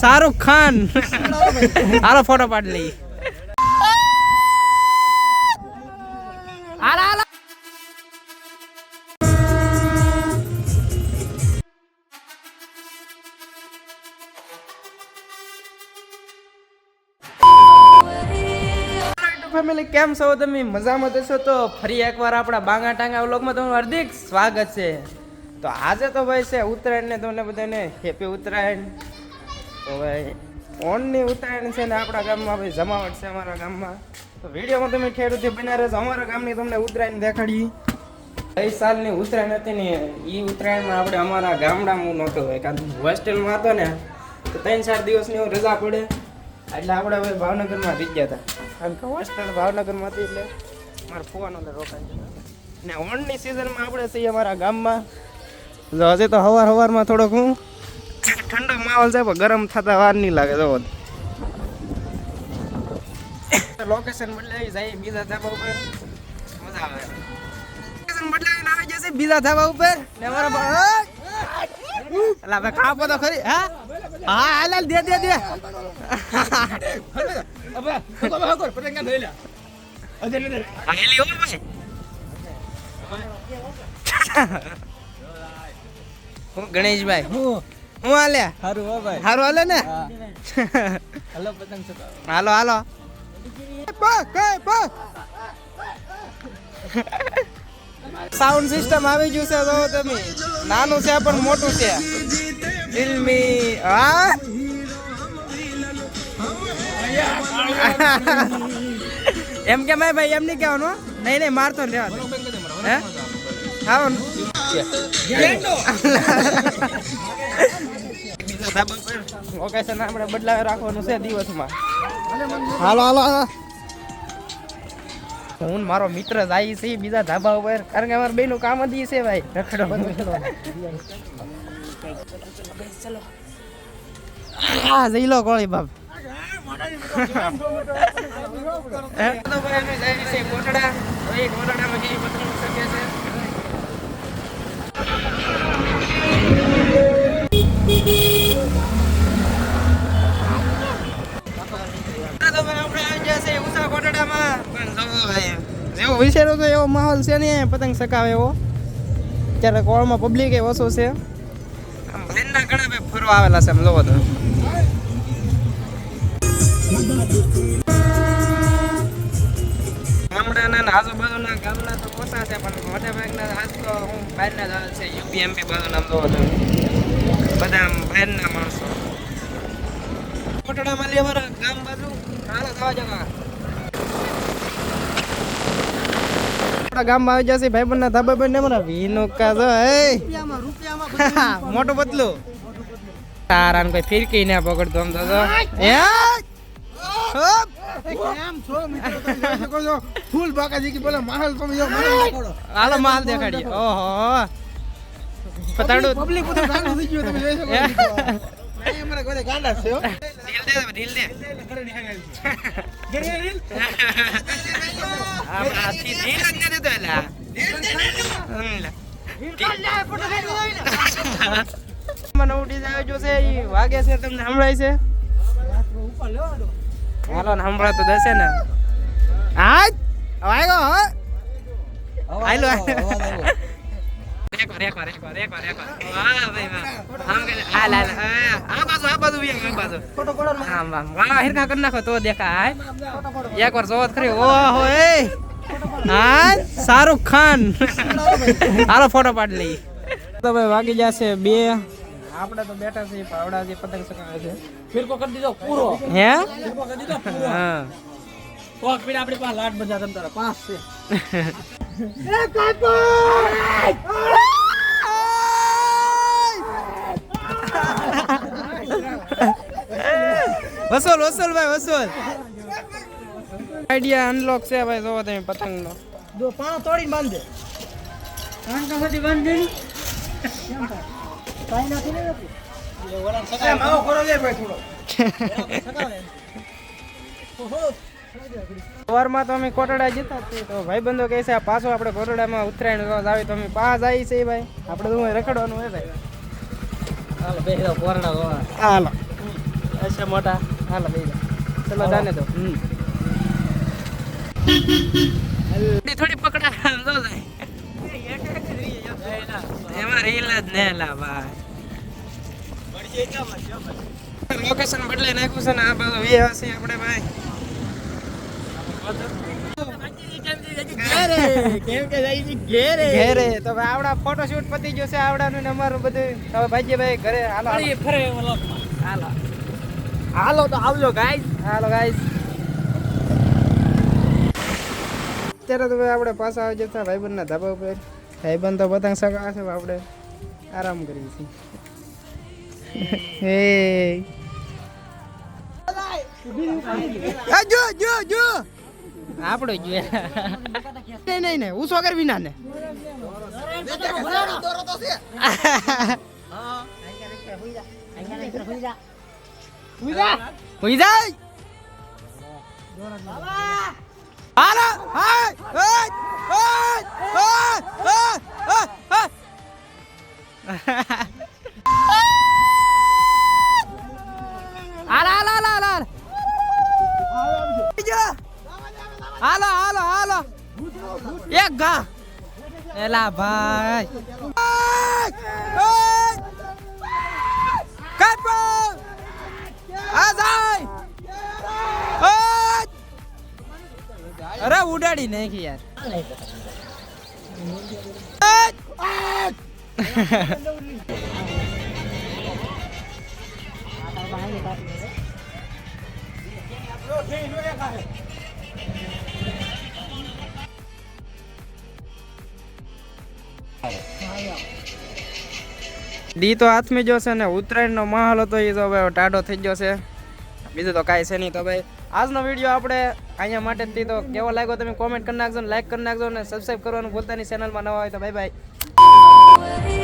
શાહરુખ ખાન. હારો ફોટો પાડી લઈ ફેમિલી કેમ છો તમે? મજામાં જશો તો ફરી એકવાર આપણા બાંગા ટાંગા વ્લોગમાં તમારું હાર્દિક સ્વાગત છે. તો આજે તો ભાઈ છે ઉત્તરાયણ ને તમને બધાને હેપી ઉત્તરાયણ. તો ભાઈ ઓનની ઉત્તરાયણ છે ને આપણા ગામમાં ભાઈ, જમાવટ છે અમારા ગામમાં. તો વિડીયોમાં તમે ખેડૂતી બન્યા રહેશો અમારા ગામની તમને ઉત્તરાયણ દેખાડી. ગઈ સાલની ઉત્તરાયણ હતી ને એ ઉત્તરાયણમાં આપણે અમારા ગામડામાં નહોતો હોય, કારણ કે હોસ્ટેલમાં હતો ને, તો ત્રણ ચાર દિવસની રજા પડે. એટલે આપણે હવે ભાવનગરમાં રહી ગયા હતા. કારણ કે હોસ્ટેલ ભાવનગરમાં હતી એટલે મારા ફુવાનો ગયા. ને ઓણની સિઝનમાં આપણે છીએ અમારા ગામમાં. હજી તો હવાર હવારમાં થોડોક હું ઠંડો માહોલ છે પણ ગરમ થતા વાર નહીં લાગે જો લોકેશન બદલાવી જાય બીજા ધાબા ઉપર. મજા આવે. લોકેશન બદલાવીને આવી જશે બીજા ધાબા ઉપર. ને અમારા બા- કાપો તો ખરી હા? હા હાલ દે દે દે. હાલી હો ગણેશભાઈ હું? સારું હો ભાઈ. હારું હાલે ને? હાલો પતંગ ચગાવો. હાલો હાલો. સાઉન્ડ સિસ્ટમ આવી ગયું છે તો તમે. નાનું છે પણ મોટું છે. ફિલ્મી હા? એમ કે ભાઈ ભાઈ એમ નહીં કહેવાનું નહીં નહીં મારતો ને હે? આવો ને. લોકેશન આપણે બદલાવે રાખવાનું છે દિવસમાં. હાલો હાલો હું મારો મિત્ર જાય છે બીજા ધાબા ઉપર. કારણ કે અમારે બેનું કામ જ છે ભાઈ. રખડો હા જઈ લો કોળી બાપ. કોટડા કોટડામાં એવો માહોલ છે ને, પતંગ સકાવે એવો. ત્યારે કોળમાં પબ્લિક એ ઓછું છે. ઘણા ભાઈ ફરવા આવેલા છે, એમ જોવો તો. ગામડાના આજુબાજુના ગામના તો ઓછા છે, પણ મોટા ભાગના આજ તો હું બહારના જ આવે છે યુપી એમપી બાજુ નામ જોવો તો. બધા બહારના માણસો. કોટડામાં લે અમારા ગામ બાજુ, હાલો થવા જવા. આપણા ગામમાં આવી જશે ભાઈ બંધ ધાબા બંધ મને વિનુકા જો એ મોટો પતલો. તારાને કોઈ ફિરકી ના પકડતો આમ તો હે. ફૂલ બાકાજી કે બોલે માહોલ તમે જો હાલો માલ દેખાડીએ. ઓહો. પતાડું. પબ્લિક બધું ગાંડું થઈ ગયું તમે જોઈ શકો. હે? અહીં અમારા ગાંડા છે. ઢીલ દે દે. વાગે ને હા કરી નાખો તો દેખાય એકવાર વાર તો ખરી ઓહો એ હા શાહરુખ ખાન. હાલો ફોટો પાડી લઈ તો ભાઈ વાગી જશે બે. આપણે તો બેઠા છીએ પાવડા જે પતંગ ચગાવે છે. ફિરકો કરી દીધો પૂરો. હે? ફિરકો કરી દીધો પૂરો. હા. કોક પીડા આપણી પાસે લાટ બજા તમ તારા પાંચ છે. વસૂલ વસૂલ ભાઈ વસૂલ. આઈડિયા અનલોક છે ભાઈ જોવો તમે પતંગનો. જો પાણો તોડીને બાંધે કાંટા માંથી બાંધી કાઈ નથી ને નથી માવો કરો લે ભાઈ થોડો. સવારમાં તો અમે કોટડા જતા તો ભાઈબંધો કહે છે આ પાછો આપણે કોટડામાં ઉત્તરાયણ રોજ આવી તો અમે પાસ આવી છે ભાઈ. આપણે તો રખડવાનું હોય ભાઈ. હાલો મોટા. હાલો બે ચલો જાને તો. હમ. થોડી થોડી પકડા તો એમાં રીલ જ ને લા ભાઈ. લોકેશન બદલાઈ નાખ્યું છે ને આ બાજુ વ્યવસી આપણે ભાઈ. ઘેરે તો આવડા ફોટોશૂટ પતી ગયો છે આવડાનું ને અમારું બધું. હવે ભાઈજીભાઈ ઘરે હાલો. ફરે હાલો. હાલો તો આવજો ગાઈઝ હાલો ગાઈસ અત્યારે તો આપણે પાછા આવી જતા ભાઈબંધના ધાબા ઉપર. ભાઈબંધ તો પતંગ સગા છે આપણે આરામ કરીએ છીએ. હે. જો જો જો. આપણો જો નહીં નહીં નહીં હું સોગર ના. ને હુઈ જાય હાલો હાય હાલો હાલો હાલો હાલો હાલો. હાલો હાલો એક ઘા. એલા ભાઈ. અરે ઉડાડી નાખી યાર. દી તો હાથમી જશે ને ઉત્તરાયણનો માહોલ હતો એ તો હવે ટાઢો થઈ ગયો છે. બીજું તો કાંઈ છે નહીં. તો ભાઈ, આજનો વીડિયો આપણે અહીંયા માટે જ તો કેવો લાગ્યો તમે કોમેન્ટ કરી નાખજો લાઈક કરી નાખજો અને સબસ્ક્રાઈબ કરવાનું ભૂલતા નહીં ચેનલમાં નવા હોય તો બાય બાય 为